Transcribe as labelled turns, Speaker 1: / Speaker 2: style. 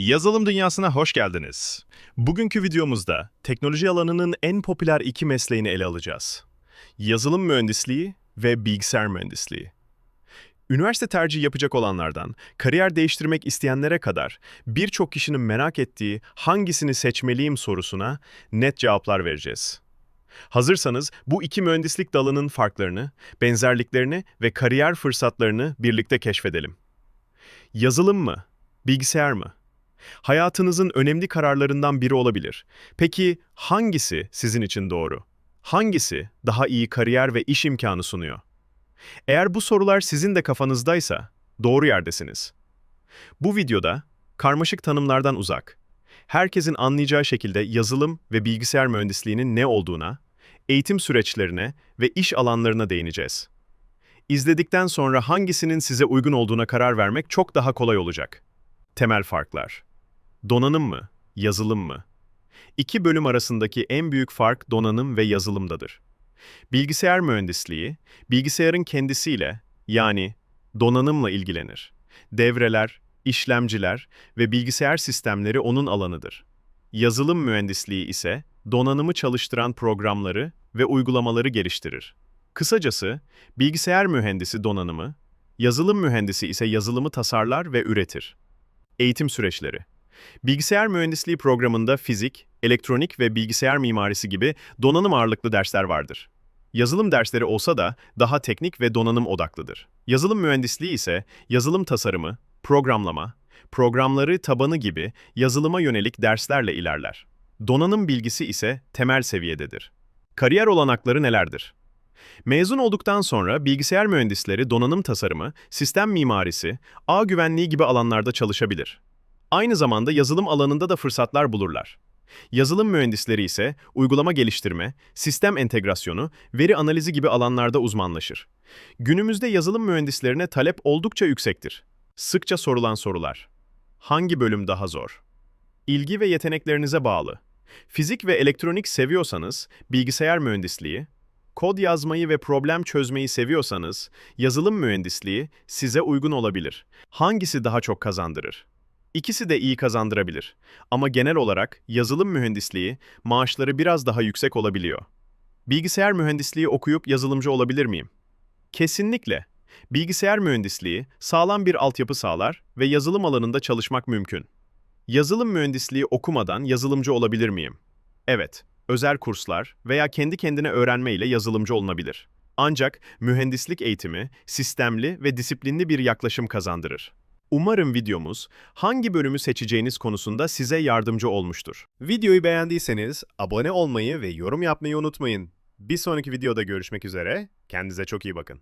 Speaker 1: Yazılım dünyasına hoş geldiniz. Bugünkü videomuzda teknoloji alanının en popüler iki mesleğini ele alacağız. Yazılım mühendisliği ve bilgisayar mühendisliği. Üniversite tercihi yapacak olanlardan kariyer değiştirmek isteyenlere kadar birçok kişinin merak ettiği hangisini seçmeliyim sorusuna net cevaplar vereceğiz. Hazırsanız bu iki mühendislik dalının farklarını, benzerliklerini ve kariyer fırsatlarını birlikte keşfedelim. Yazılım mı? Bilgisayar mı? Hayatınızın önemli kararlarından biri olabilir. Peki hangisi sizin için doğru? Hangisi daha iyi kariyer ve iş imkanı sunuyor? Eğer bu sorular sizin de kafanızdaysa doğru yerdesiniz. Bu videoda karmaşık tanımlardan uzak, herkesin anlayacağı şekilde yazılım ve bilgisayar mühendisliğinin ne olduğuna, eğitim süreçlerine ve iş alanlarına değineceğiz. İzledikten sonra hangisinin size uygun olduğuna karar vermek çok daha kolay olacak. Temel farklar. Donanım mı, yazılım mı? İki bölüm arasındaki en büyük fark donanım ve yazılımdadır. Bilgisayar mühendisliği, bilgisayarın kendisiyle yani donanımla ilgilenir. Devreler, işlemciler ve bilgisayar sistemleri onun alanıdır. Yazılım mühendisliği ise donanımı çalıştıran programları ve uygulamaları geliştirir. Kısacası, bilgisayar mühendisi donanımı, yazılım mühendisi ise yazılımı tasarlar ve üretir. Eğitim süreçleri Bilgisayar mühendisliği programında fizik, elektronik ve bilgisayar mimarisi gibi donanım ağırlıklı dersler vardır. Yazılım dersleri olsa da daha teknik ve donanım odaklıdır. Yazılım mühendisliği ise yazılım tasarımı, programlama, programları tabanı gibi yazılıma yönelik derslerle ilerler. Donanım bilgisi ise temel seviyededir. Kariyer olanakları nelerdir? Mezun olduktan sonra bilgisayar mühendisleri donanım tasarımı, sistem mimarisi, ağ güvenliği gibi alanlarda çalışabilir. Aynı zamanda yazılım alanında da fırsatlar bulurlar. Yazılım mühendisleri ise uygulama geliştirme, sistem entegrasyonu, veri analizi gibi alanlarda uzmanlaşır. Günümüzde yazılım mühendislerine talep oldukça yüksektir. Sıkça sorulan sorular. Hangi bölüm daha zor? İlgi ve yeteneklerinize bağlı. Fizik ve elektronik seviyorsanız bilgisayar mühendisliği, kod yazmayı ve problem çözmeyi seviyorsanız yazılım mühendisliği size uygun olabilir. Hangisi daha çok kazandırır? İkisi de iyi kazandırabilir. Ama genel olarak yazılım mühendisliği maaşları biraz daha yüksek olabiliyor. Bilgisayar mühendisliği okuyup yazılımcı olabilir miyim? Kesinlikle. Bilgisayar mühendisliği sağlam bir altyapı sağlar ve yazılım alanında çalışmak mümkün. Yazılım mühendisliği okumadan yazılımcı olabilir miyim? Evet, özel kurslar veya kendi kendine öğrenme ile yazılımcı olunabilir. Ancak mühendislik eğitimi sistemli ve disiplinli bir yaklaşım kazandırır. Umarım videomuz hangi bölümü seçeceğiniz konusunda size yardımcı olmuştur. Videoyu beğendiyseniz abone olmayı ve yorum yapmayı unutmayın. Bir sonraki videoda görüşmek üzere, kendinize çok iyi bakın.